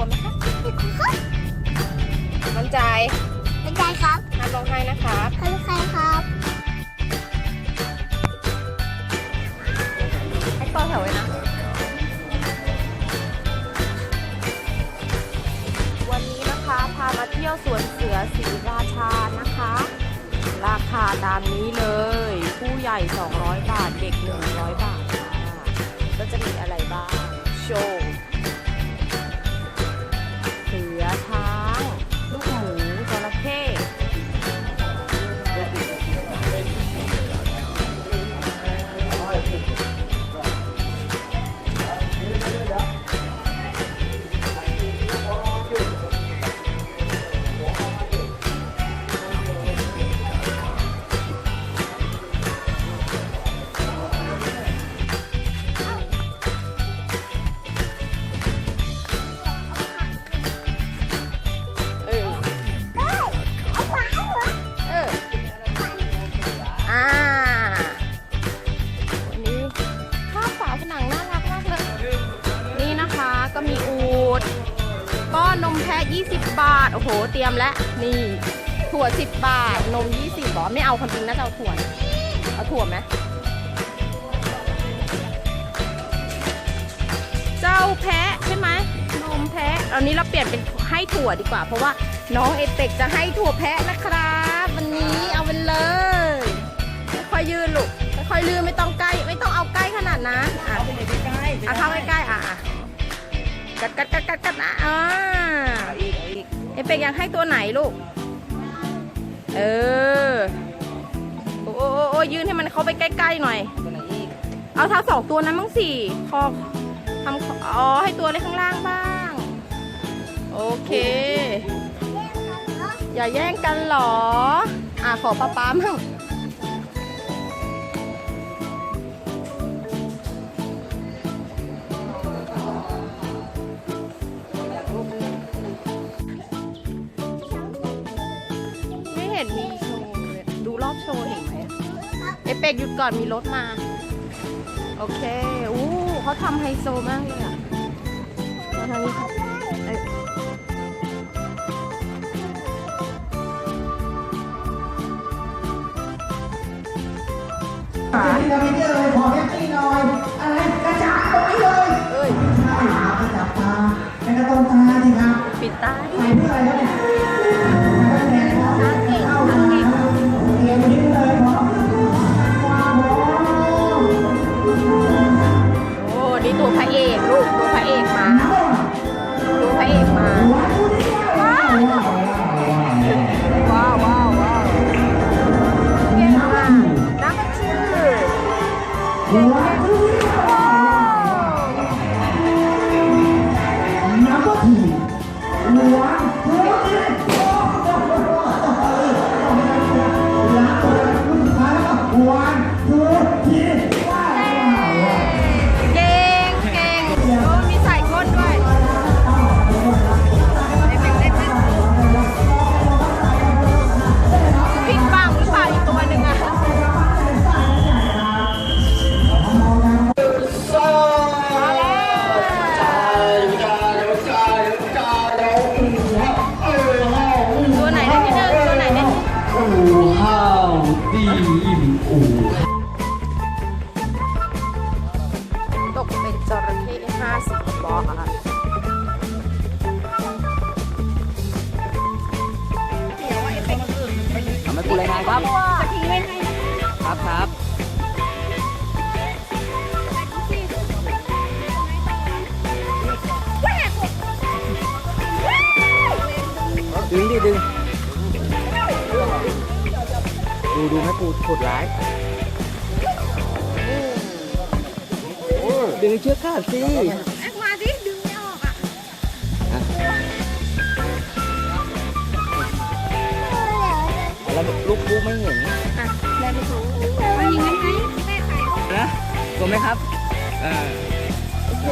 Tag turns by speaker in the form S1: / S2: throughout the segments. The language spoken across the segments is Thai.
S1: ลัวไหมคะ
S2: ไม่คุ้นครับ
S1: มั่นใจ
S2: เป็นใจครับ
S1: ห้ามร้องไห้นะครับ
S2: ใครใครครับ
S1: ให้ต่อแถวไว้นะ วันนี้นะคะพามาเที่ยวสวนเสือศรีราชานะคะ ราคาตามนี้เลย ผู้ใหญ่ 200 บาท เด็ก 100 บาทค่ะก็จะมีอะไรบ้าง โชว์ นมแพะ 20 บาท โอ้โห เตรียมแล้ว นี่ ถั่ว 10 บาท นม 20บอไม่เอาความจริงนะจะเอาถั่ว เอาถั่วไหมเจ้าแพะใช่ไหม นมแพะอันนี้เราเปลี่ยนเป็นให้ถั่วดีกว่า เพราะว่าน้องเอเปกจะให้ถั่วแพะนะครับ วันนี้เอาไปเลยค่อยยืนลูกค่อยลืนไม่ต้องใกล้ ไม่ต้องเอาใกล้ขนาดนั้นอะอะเข้าใกล้ๆอะอะ กัดกัดกัดกัดกัดนะอ่าเอเป็กอยากให้ตัวไหนลูก เออ โอ้โอโอ้ยืนให้มันเขาไปใกล้ๆหน่อย เอาทั้งสองตัวนั้นมั้งสี่คอทำอ๋อให้ตัวเล็กข้างล่างบ้าง โอเค อย่าแย่งกันหรอ อะขอป้าป้ามั่ง อเป็กหยุดก่อนมีรถมา โอเค อู้เขาทำไฮโซมากเลยอะมาทางนี้ครับเอ้ย
S3: จะมีกระเบียเลยขอแค่นี้หน่อยอะไรกระจับตรงนี้เลย
S1: เอ้ย
S3: ใช่ครับกระจับตาเป็นกระตรงตาสิครับ
S1: ปิดตาดิ
S3: ใส่เพื่ออะไรครับเนี่ย ทำ
S1: ให้กูรา
S4: ยงานครับครับครับดึงดิดึง ดูดูให้กูโหดร้าย ดึงเชือกขาดสิ ล้วลูกกูไม่เห็น
S1: อะได้ไปถูมายิงกันไหมแม่ไข่
S4: นะกลัวไหมครับเออ
S1: โอเค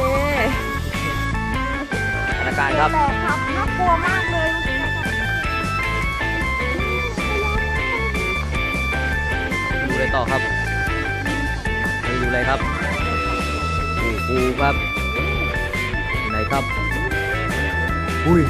S4: สถานการณ์ครับ
S1: แต่ครับน่ากลัวมากเลย
S4: ดูเลยต่อครับไปดูเลยครับโอ้โหครับไหนครับอุ้ย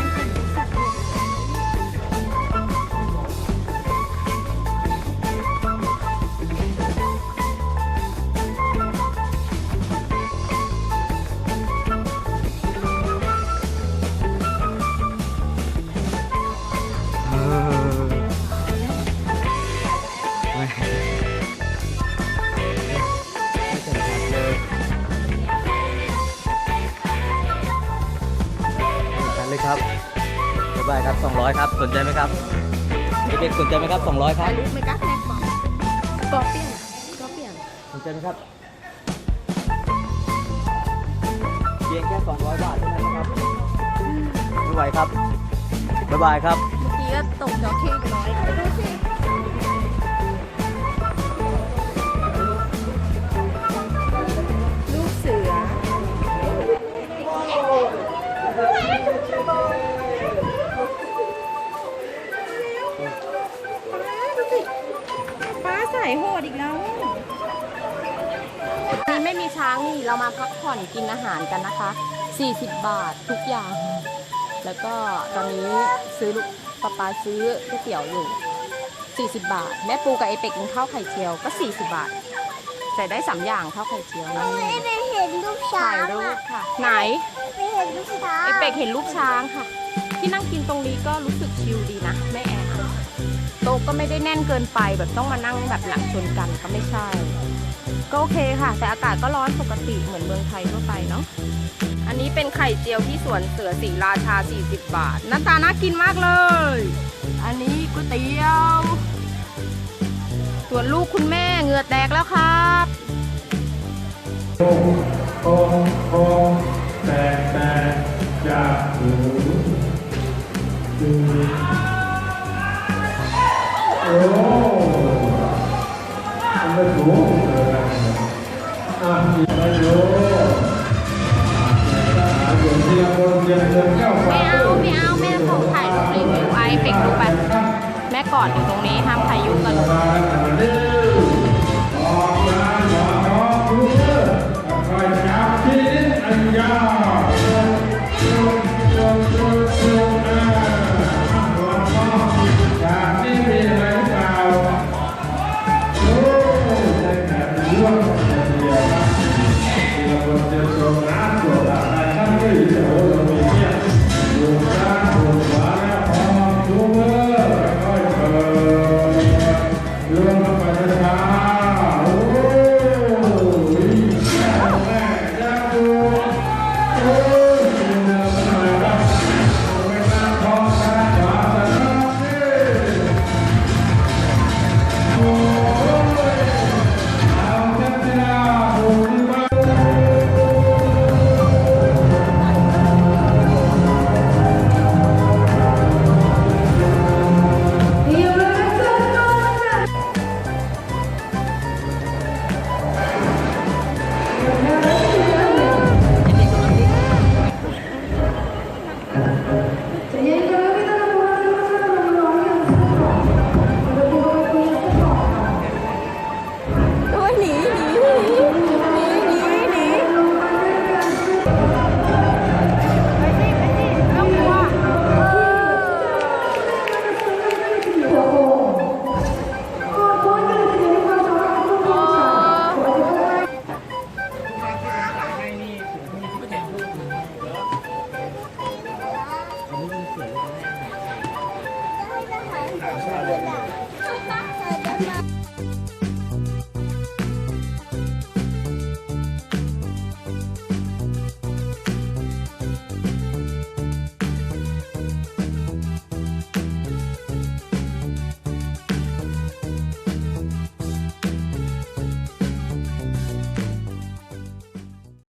S4: เลยครับบ๊ายบายครับ 200 ครับ สนใจไหมครับเด็กๆสนใจไหมครับ 200 ครับ
S1: ถ่ายรูปไหมคะแม่บอกกอเปลี่ยนกอเปลี่ยน
S4: สนใจไหมครับเพียงแค่ 200 บาทเท่านั้นนะครับไม่ไหวครับบ๊ายบายครับ
S1: เมื่อกี้ก็ตกจอเข้ไปร้อย โหดอีกแล้วนี่ไม่มีช้างนี่เรามาพักผ่อนกินอาหารกันนะคะ 40 บาททุกอย่าง แล้วก็ตอนนี้ซื้อลูกปลาปาซื้อก๋วยเตี๋ยวอยู่ 40 บาท แม่ปูกับไอเป็กกินข้าวไข่เจียวก็ 40 บาท ใส่ได้ 3 อย่างข้าวไข่เจียวนี่
S2: ไม่ไปเห็นลูกช้า
S1: ถ่าย
S2: ง
S1: รู
S2: อะ
S1: ปค่ะ ไหน
S2: ไปเห็นลูกช้าง
S1: ไอเป็กเห็นลูกช้างค่ะ ที่นั่งกินตรงนี้ก็รู้สึกชิลดีนะไม่แออัด โต๊ะก็ไม่ได้แน่นเกินไปแบบต้องมานั่งแบบหลังชนกันก็ไม่ใช่ ก็โอเคค่ะ แต่อากาศก็ร้อนปกติเหมือนเมืองไทยทั่วไปเนาะอันนี้เป็นไข่เจียวที่สวนเสือสีราชา 40 บาทหน้าตาน่ากินมากเลย อันนี้ก๋วยเตี๋ยวส่วนลูกคุณแม่เหงื่อแตกแล้วครับ
S3: โอ้โอ้โอ้แต่แต่จะหูดูโอ้มันไม่ถูกเลยอะมีไม่รู้เดี๋ยวที่เราเรียนเรียนเก้า
S1: ไม่เอาไม่เอาแม่ส่งถ่ายรูปรีวิวไอเป็กดูไปแม่กอดอยู่ตรงนี้ห้ามใครยุ่งกันลูก